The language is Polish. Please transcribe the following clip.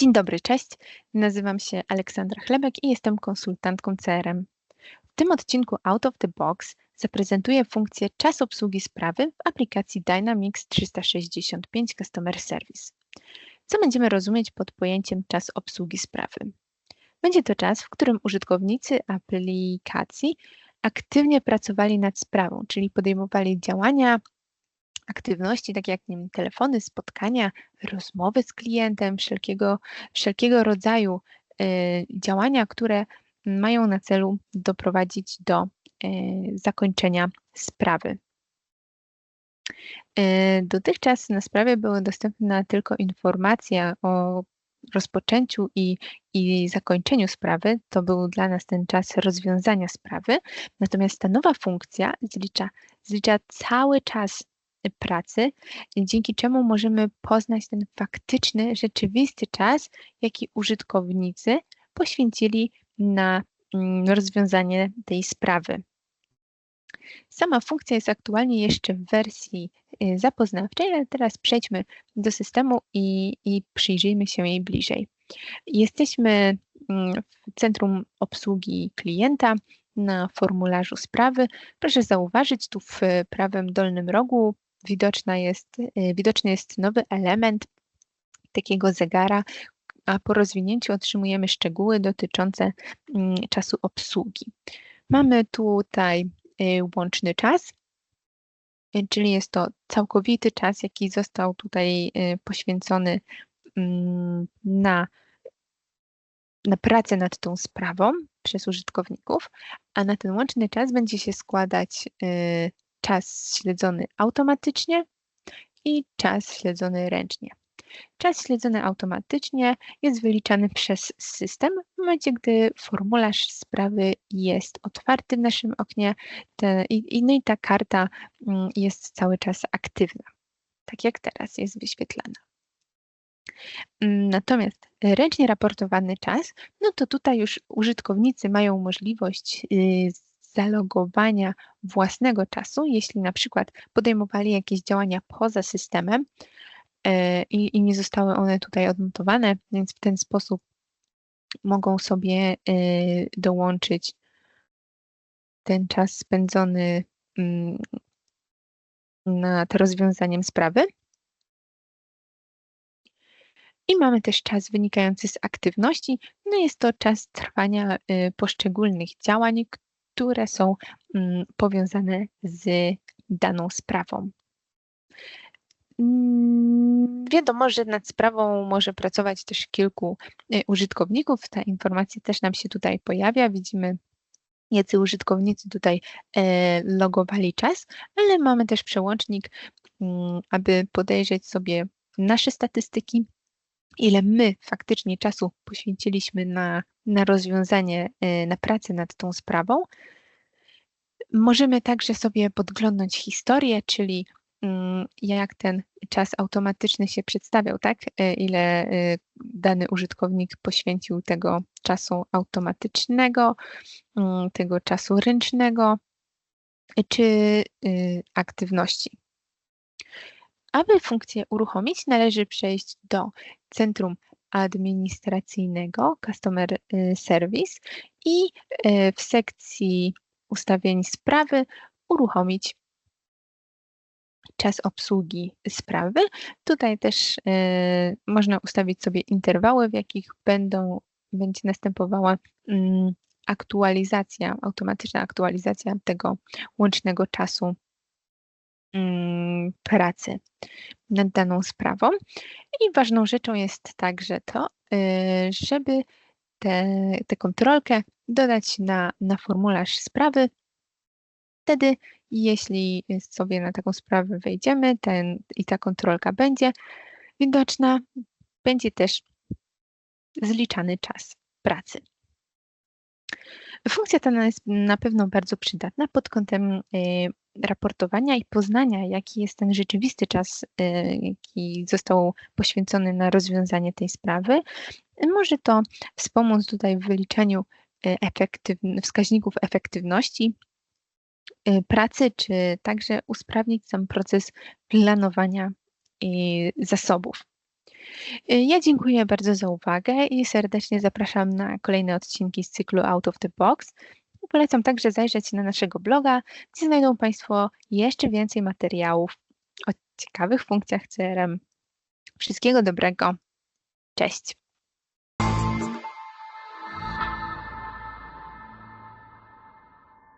Dzień dobry, cześć. Nazywam się Aleksandra Chlebek i jestem konsultantką CRM. W tym odcinku Out of the Box zaprezentuję funkcję czas obsługi sprawy w aplikacji Dynamics 365 Customer Service. Co będziemy rozumieć pod pojęciem czas obsługi sprawy? Będzie to czas, w którym użytkownicy aplikacji aktywnie pracowali nad sprawą, czyli podejmowali działania, aktywności, takie jak nie wiem, telefony, spotkania, rozmowy z klientem, wszelkiego, wszelkiego rodzaju y, działania, które mają na celu doprowadzić do y, zakończenia sprawy. Y, dotychczas na sprawie były dostępne tylko informacje o rozpoczęciu i, i zakończeniu sprawy. To był dla nas ten czas rozwiązania sprawy. Natomiast ta nowa funkcja zlicza, zlicza cały czas pracy, dzięki czemu możemy poznać ten faktyczny, rzeczywisty czas, jaki użytkownicy poświęcili na mm, rozwiązanie tej sprawy. Sama funkcja jest aktualnie jeszcze w wersji y, zapoznawczej, ale teraz przejdźmy do systemu i, i przyjrzyjmy się jej bliżej. Jesteśmy mm, w centrum obsługi klienta na formularzu sprawy. Proszę zauważyć, tu w prawym dolnym rogu widoczna jest, y, widoczny jest nowy element takiego zegara, a po rozwinięciu otrzymujemy szczegóły dotyczące mm, czasu obsługi. Mamy tutaj y, łączny czas, y, czyli jest to całkowity czas, jaki został tutaj poświęcony mm, na, na pracę nad tą sprawą przez użytkowników, a na ten łączny czas będzie się składać czas śledzony automatycznie i czas śledzony ręcznie. Czas śledzony automatycznie jest wyliczany przez system w momencie, gdy formularz sprawy jest otwarty w naszym oknie te, i, no i ta karta mm, jest cały czas aktywna, tak jak teraz jest wyświetlana. Mm, natomiast ręcznie raportowany czas, no to tutaj już użytkownicy mają możliwość y, zalogowania własnego czasu, jeśli na przykład podejmowali jakieś działania poza systemem e, i, i nie zostały one tutaj odnotowane, więc w ten sposób mogą sobie e, dołączyć ten czas spędzony mm, nad rozwiązaniem sprawy. I mamy też czas wynikający z aktywności. No jest to czas trwania e, poszczególnych działań, które są mm, powiązane z daną sprawą. Mm, wiadomo, że nad sprawą może pracować też kilku y, użytkowników. Ta informacja też nam się tutaj pojawia. Widzimy, jacy użytkownicy tutaj e, logowali czas, ale mamy też przełącznik, mm, aby podejrzeć sobie nasze statystyki, ile my faktycznie czasu poświęciliśmy na, na rozwiązanie, y, na pracę nad tą sprawą. Możemy także sobie podglądnąć historię, czyli mm, jak ten czas automatyczny się przedstawiał, tak? Y, ile y, dany użytkownik poświęcił tego czasu automatycznego, mm, tego czasu ręcznego czy aktywności. Aby funkcję uruchomić, należy przejść do centrum administracyjnego Customer y, Service i y, w sekcji ustawień sprawy uruchomić czas obsługi sprawy. Tutaj też y, można ustawić sobie interwały, w jakich będą, będzie następowała mm, aktualizacja, automatyczna aktualizacja tego łącznego czasu pracy nad daną sprawą. I ważną rzeczą jest także to, y, żeby tę kontrolkę dodać na, na formularz sprawy. Wtedy, jeśli sobie na taką sprawę wejdziemy ten, i ta kontrolka będzie widoczna, będzie też zliczany czas pracy. Funkcja ta jest na pewno bardzo przydatna pod kątem y, raportowania i poznania, jaki jest ten rzeczywisty czas, y, jaki został poświęcony na rozwiązanie tej sprawy. Może to wspomóc tutaj w wyliczeniu y, wskaźników efektywności pracy, czy także usprawnić sam proces planowania zasobów. Y, Ja dziękuję bardzo za uwagę i serdecznie zapraszam na kolejne odcinki z cyklu Out of the Box. Polecam także zajrzeć na naszego bloga, gdzie znajdą Państwo jeszcze więcej materiałów o ciekawych funkcjach CRM. Wszystkiego dobrego. Cześć.